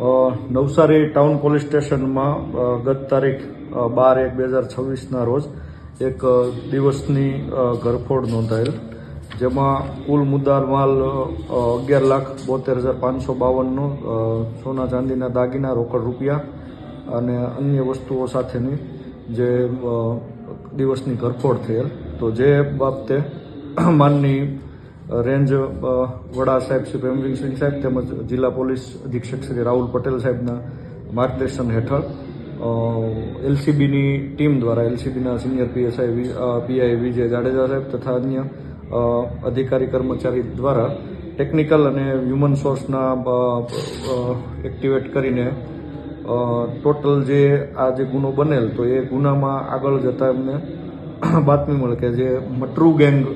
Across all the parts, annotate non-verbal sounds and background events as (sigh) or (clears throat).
Navsari town police સ્ટેશનમાં ગત તારીખ બાર એક બે હજાર છવ્વીસના રોજ એક દિવસની ઘરફોડ નોંધાયેલ, જેમાં કુલ મુદ્દાર માલ અગિયાર લાખ બોતેર હજાર પાંચસો બાવનનો સોના ચાંદીના દાગીના, રોકડ રૂપિયા અને અન્ય વસ્તુઓ સાથેની જે દિવસની ઘરફોડ થયેલ. તો જે બાબતે માનની રેન્જ વડા સાહેબ શ્રી પ્રેમસિંહ સિંહ સાહેબ તેમજ જિલ્લા પોલીસ અધિક્ષક શ્રી રાહુલ પટેલ સાહેબના માર્ગદર્શન હેઠળ એલસીબીની ટીમ દ્વારા, એલસીબીના senior PSI PI Vijay Jadeja સાહેબ તથા અન્ય અધિકારી કર્મચારી દ્વારા ટેકનિકલ અને હ્યુમન સોર્સના એક્ટિવેટ કરીને ટોટલ જે આ જે ગુનો બનેલ, તો એ ગુનામાં આગળ જતા એમને બાતમી મળે કે જે મટરુ ગેંગ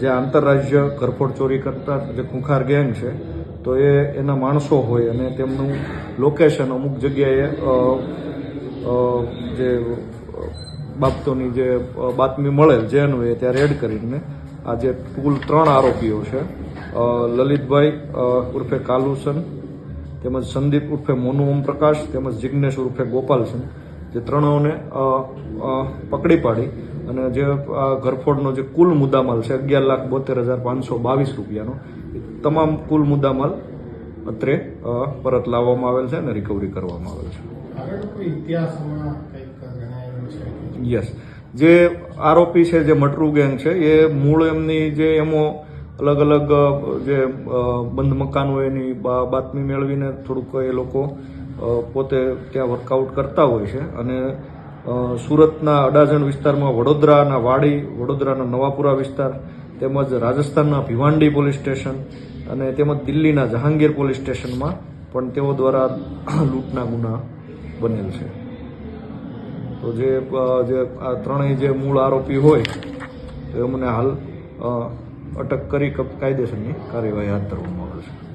જે આંતરરાજ્ય ઘરફોડ ચોરી કરતા જે ખુંખાર ગેંગ છે તો એ એના માણસો હોય અને તેમનું લોકેશન અમુક જગ્યાએ જે બાબતોની જે બાતમી મળેલ જે અન્વયે ત્યાં રેડ કરીને આ જે કુલ ત્રણ આરોપીઓ છે લલિતભાઈ ઉર્ફે કાલુસન તેમજ સંદીપ ઉર્ફે મોનુ ઓમ પ્રકાશ તેમજ જિજ્ઞેશ ઉર્ફે ગોપાલસન જે અ, પકડી પાડી. અને જે આ ઘરફોડનો જે કુલ મુદ્દામાલ છે અગિયાર લાખ બોતેર હજાર પાંચસો બાવીસ રૂપિયાનો એ તમામ કુલ મુદ્દામાલ અત્રે પરત લાવવામાં આવેલ છે અને રિકવરી કરવામાં આવેલ છે. યસ જે આરોપી છે જે મટરુ ગેંગ છે એ મૂળ એમની જે એમો અલગ અલગ જે બંધ મકાન હોય એની બાતમી મેળવીને થોડુંક એ લોકો પોતે ત્યાં વર્કઆઉટ કરતા હોય છે અને સુરતના અડાજણ વિસ્તારમાં વડોદરાના વાડી, વડોદરાના નવાપુરા વિસ્તાર, તેમજ રાજસ્થાનના ભિવાંડી પોલીસ સ્ટેશન અને તેમજ દિલ્હીના જહાંગીર પોલીસ સ્ટેશનમાં પણ તેઓ દ્વારા (clears throat) લૂંટના ગુના બનેલ છે. તો જે આ ત્રણેય જે મૂળ આરોપી હોય તો એમને હાલ અટક કરી કાયદેસરની કાર્યવાહી હાથ ધરવામાં આવે છે.